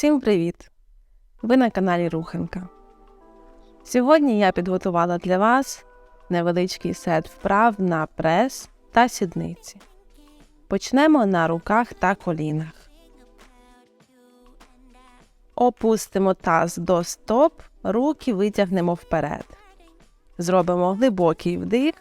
Всім привіт! Ви на каналі Руханка. Сьогодні я підготувала для вас невеличкий сет вправ на прес та сідниці. Почнемо на руках та колінах. Опустимо таз до стоп, руки витягнемо вперед. Зробимо глибокий вдих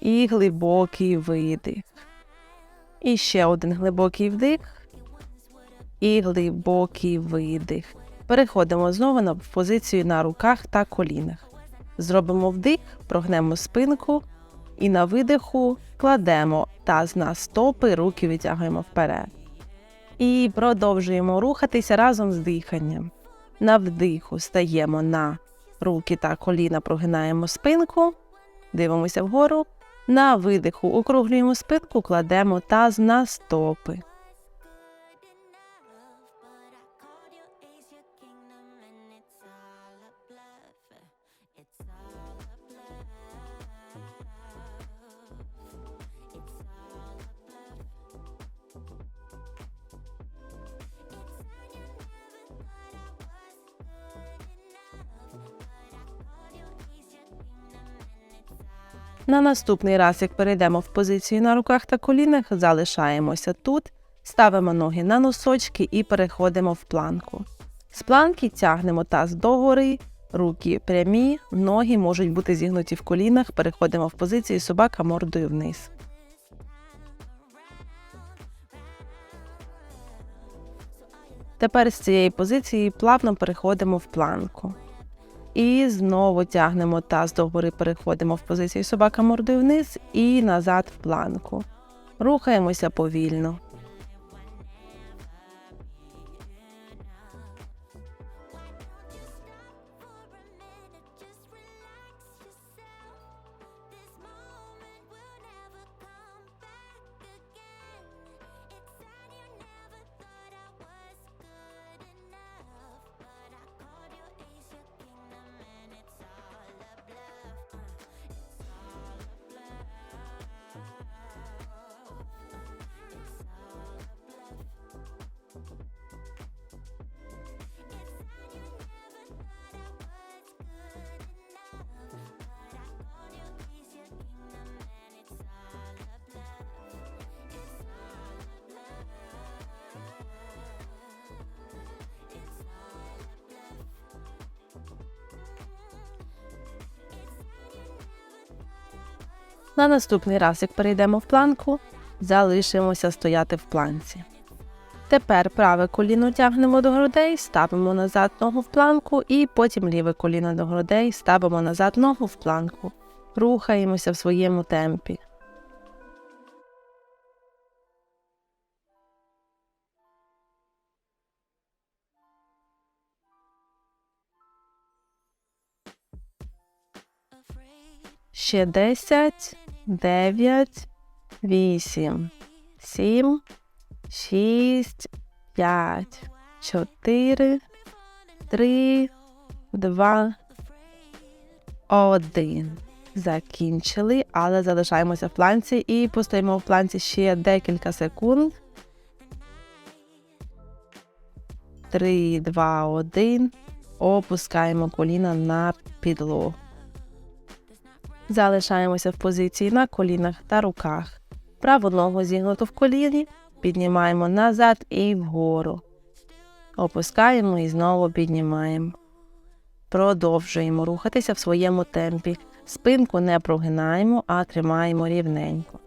і глибокий видих. І ще один глибокий вдих і глибокий видих. Переходимо знову на позицію на руках та колінах. Зробимо вдих, прогнемо спинку і на видиху кладемо таз на стопи, руки витягуємо вперед. І продовжуємо рухатися разом з диханням. На вдиху стаємо на руки та коліна, прогинаємо спинку, дивимося вгору. На видиху округлюємо спинку, кладемо таз на стопи. На наступний раз, як перейдемо в позицію на руках та колінах, залишаємося тут, ставимо ноги на носочки і переходимо в планку. З планки тягнемо таз догори, руки прямі, ноги можуть бути зігнуті в колінах, переходимо в позицію собака мордою вниз. Тепер з цієї позиції плавно переходимо в планку. І знову тягнемо таз догори, переходимо в позицію собака мордою вниз і назад в планку. Рухаємося повільно. На наступний раз, як перейдемо в планку, залишимося стояти в планці. Тепер праве коліно тягнемо до грудей, ставимо назад ногу в планку і потім ліве коліно до грудей, ставимо назад ногу в планку. Рухаємося в своєму темпі. Ще 10, 9, 8, 7, 6, 5, 4, 3, 2, 1. Закінчили, але залишаємося в планці і постоїмо в планці ще декілька секунд. 3, 2, 1. Опускаємо коліна на підлогу. Залишаємося в позиції на колінах та руках. Праву ногу зігнуту в коліні, піднімаємо назад і вгору. Опускаємо і знову піднімаємо. Продовжуємо рухатися в своєму темпі. Спинку не прогинаємо, а тримаємо рівненько.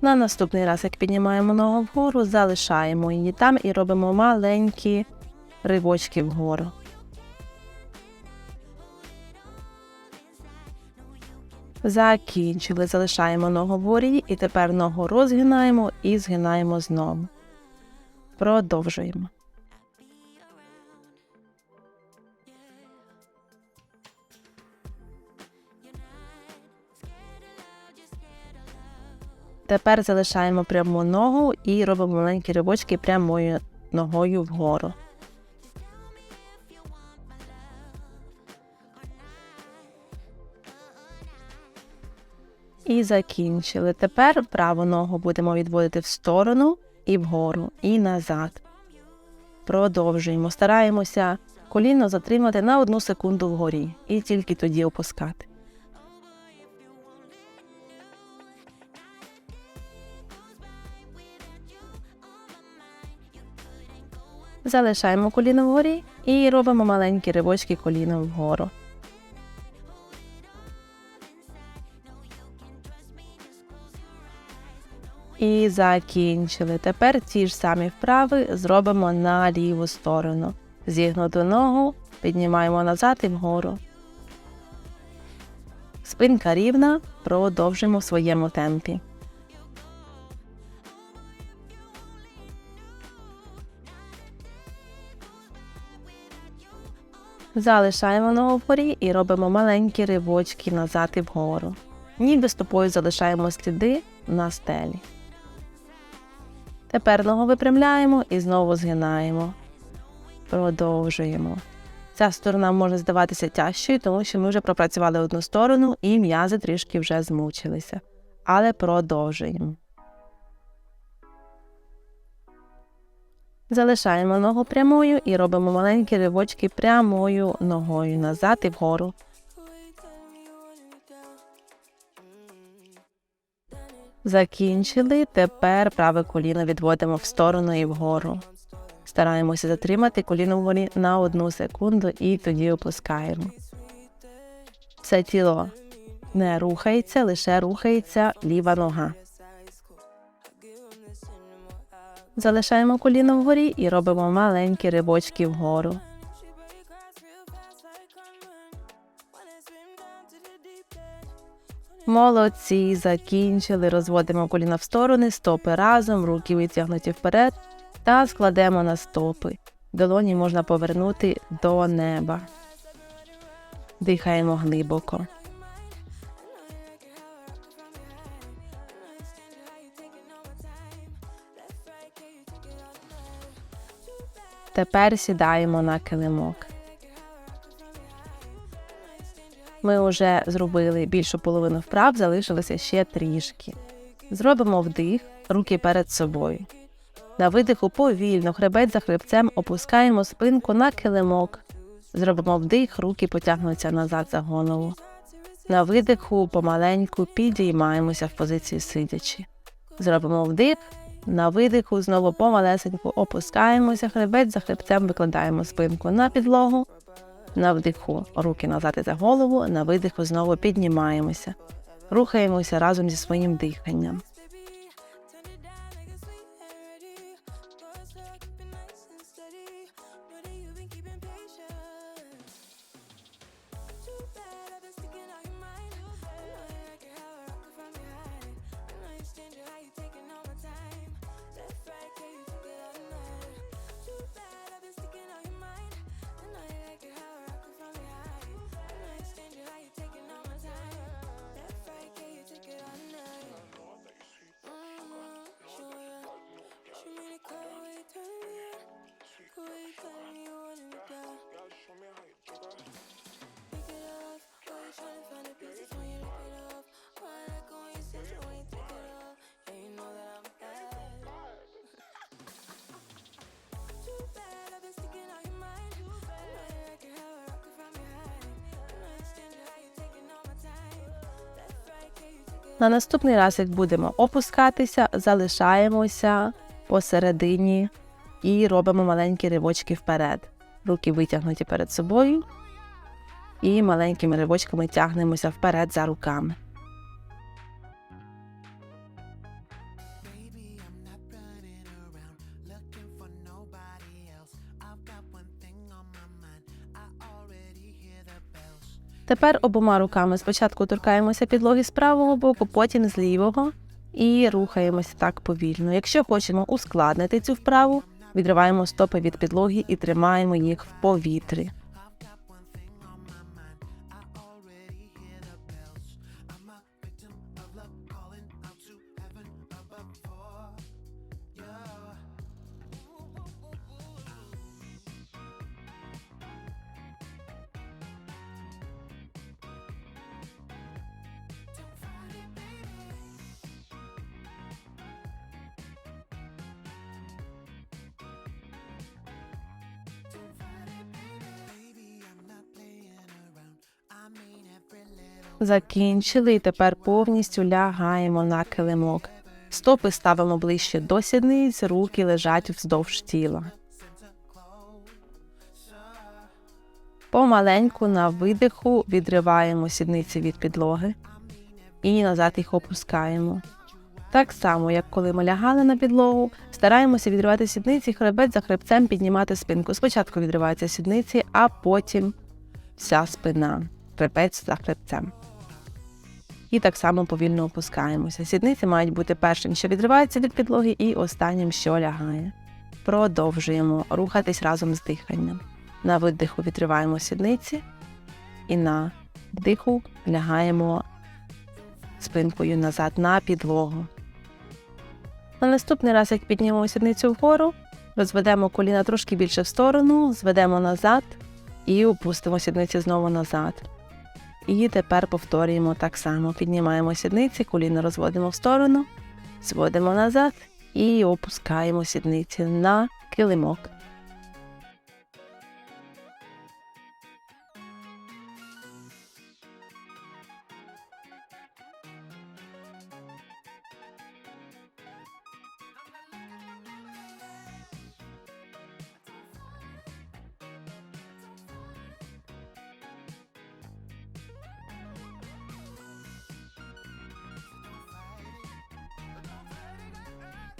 На наступний раз, як піднімаємо ногу вгору, залишаємо її там і робимо маленькі ривочки вгору. Закінчили, залишаємо ногу вгорі і тепер ногу розгинаємо і згинаємо знову. Продовжуємо. Тепер залишаємо пряму ногу і робимо маленькі ривочки прямою ногою вгору. Закінчили. Тепер праву ногу будемо відводити в сторону і вгору, і назад. Продовжуємо. Стараємося коліно затримати на одну секунду вгорі і тільки тоді опускати. Залишаємо коліно вгорі і робимо маленькі ривочки коліном вгору. І закінчили. Тепер ті ж самі вправи зробимо на ліву сторону. Зігнуту ногу піднімаємо назад і вгору. Спинка рівна, продовжуємо в своєму темпі. Залишаємо ногу вгорі і робимо маленькі ривочки назад і вгору. Ніби стопою залишаємо сліди на стелі. Тепер ногу випрямляємо і знову згинаємо. Продовжуємо. Ця сторона може здаватися тяжчою, тому що ми вже пропрацювали одну сторону і м'язи трішки вже змучилися. Але продовжуємо. Залишаємо ногу прямою і робимо маленькі ривочки прямою ногою назад і вгору. Закінчили. Тепер праве коліно відводимо в сторону і вгору. Стараємося затримати коліно вгорі на одну секунду і тоді опускаємо. Все тіло не рухається, лише рухається ліва нога. Залишаємо коліно вгорі і робимо маленькі ривочки вгору. Молодці, закінчили. Розводимо коліна в сторони, стопи разом, руки витягнуті вперед та складемо на стопи. Долоні можна повернути до неба. Дихаємо глибоко. Тепер сідаємо на килимок. Ми вже зробили більшу половину вправ, залишилося ще трішки. Зробимо вдих, руки перед собою. На видиху повільно, хребець за хребцем опускаємо спинку на килимок. Зробимо вдих, руки потягнуться назад за голову. На видиху помаленьку підіймаємося в позиції сидячи. Зробимо вдих, на видиху знову помалесеньку опускаємося, хребець за хребцем викладаємо спинку на підлогу. На вдиху руки назад і за голову, на видиху знову піднімаємося. Рухаємося разом зі своїм диханням. На наступний раз, як будемо опускатися, залишаємося посередині і робимо маленькі ривочки вперед. Руки витягнуті перед собою. І маленькими ривочками тягнемося вперед за руками. Тепер обома руками спочатку торкаємося підлоги з правого боку, потім з лівого і рухаємося так повільно. Якщо хочемо ускладнити цю вправу, відриваємо стопи від підлоги і тримаємо їх в повітрі. Закінчили і тепер повністю лягаємо на килимок. Стопи ставимо ближче до сідниць, руки лежать вздовж тіла. Помаленьку на видиху відриваємо сідниці від підлоги і назад їх опускаємо. Так само, як коли ми лягали на підлогу, стараємося відривати сідниці, хребець за хребцем піднімати спинку. Спочатку відриваються сідниці, а потім вся спина, хребець за хребцем. І так само повільно опускаємося. Сідниці мають бути першим, що відривається від підлоги, і останнім, що лягає. Продовжуємо рухатись разом з диханням. На видиху відриваємо сідниці, і на вдиху лягаємо спинкою назад на підлогу. На наступний раз, як піднімемо сідницю вгору, розведемо коліна трошки більше в сторону, зведемо назад і опустимо сідниці знову назад. І тепер повторюємо так само. Піднімаємо сідниці, коліна розводимо в сторону, зводимо назад і опускаємо сідниці на килимок.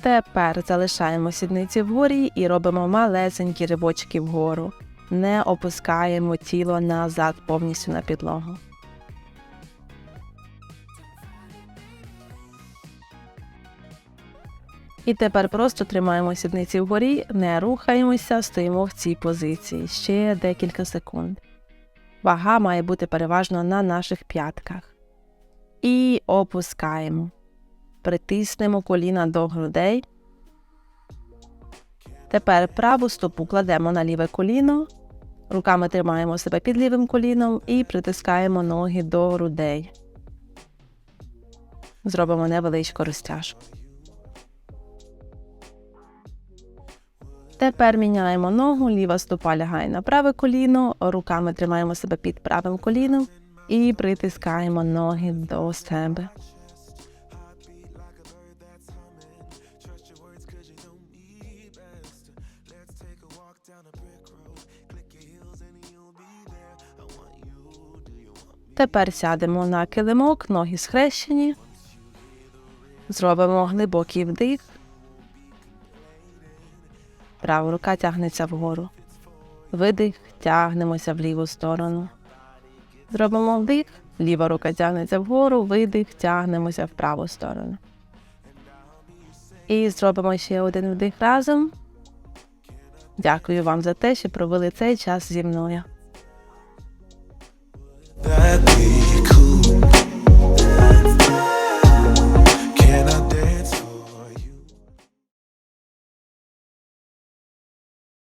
Тепер залишаємо сідниці вгорі і робимо малесенькі ривочки вгору. Не опускаємо тіло назад повністю на підлогу. І тепер просто тримаємо сідниці вгорі, не рухаємося, стоїмо в цій позиції ще декілька секунд. Вага має бути переважно на наших п'ятках. І опускаємо. Притиснемо коліна до грудей. Тепер праву стопу кладемо на ліве коліно, руками тримаємо себе під лівим коліном і притискаємо ноги до грудей. Зробимо невеличку розтяжку. Тепер міняємо ногу, ліва стопа лягає на праве коліно, руками тримаємо себе під правим коліном і притискаємо ноги до себе. Тепер сядемо на килимок, ноги схрещені. Зробимо глибокий вдих. Права рука тягнеться вгору. Видих, тягнемося в ліву сторону. Зробимо вдих, ліва рука тягнеться вгору, видих, тягнемося в праву сторону. І зробимо ще один вдих разом. Дякую вам за те, що провели цей час зі мною. ti.